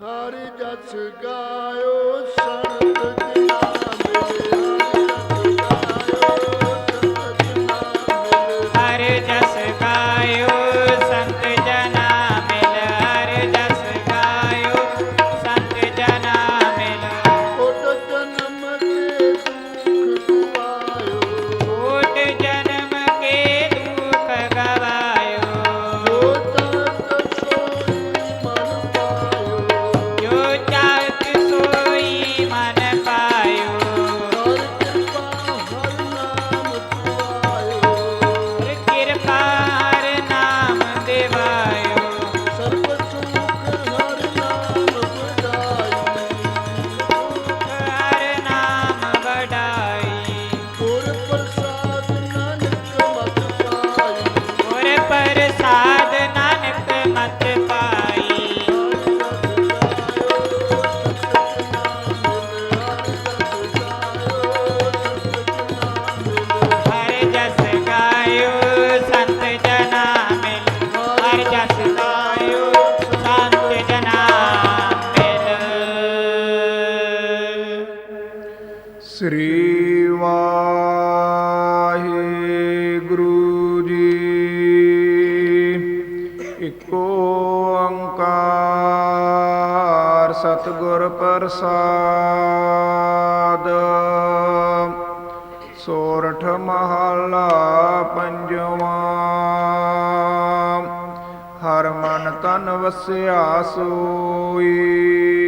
ਹਰਿ ਜਸ ਗਾਇਓ ਸੰਤ ਜਨਾ ਸ੍ਰੀ ਵਾਹਿਗੁਰੂ ਜੀ। ਇਕੋ ਓੰਕਾਰ ਸਤਿਗੁਰ ਪ੍ਰਸਾਦ। ਸੋਰਠ ਮਹਲਾ ਪੰਜਵਾਂ। ਹਰ ਮਨ ਤਨ ਵਸਿਆ ਸੋਈ।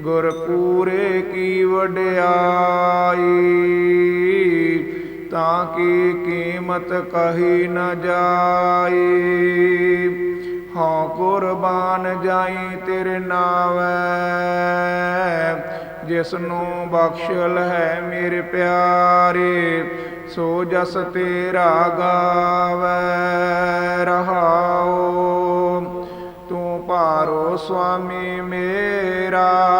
ਗੁਰ ਪੂਰੇ ਕੀ ਵਡਿਆਈ, ਤਾਂ ਕੀ ਕੀਮਤ ਕਹੀ ਨ ਜਾਈ? ਹਾਂ ਕੁਰਬਾਨ ਜਾਈ ਤੇਰੇ ਨਾਵੈ ਜਿਸ ਨੂੰ ਬਖਸ਼ਲ ਹੈ ਮੇਰੇ ਪਿਆਰੇ, ਸੋ ਜਸ ਤੇਰਾ ਗਾਵੈ, ਰਹਾਓ। ਤੂੰ ਭਾਰੋ ਸੁਆਮੀ ਮੇਰਾ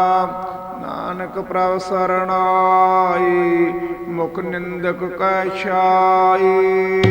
ਨਾਨਕ ਪ੍ਰਭ ਸਰਣਾਈ ਮੁਖ ਨਿੰਦਕ ਕੈ ਛਾਈ।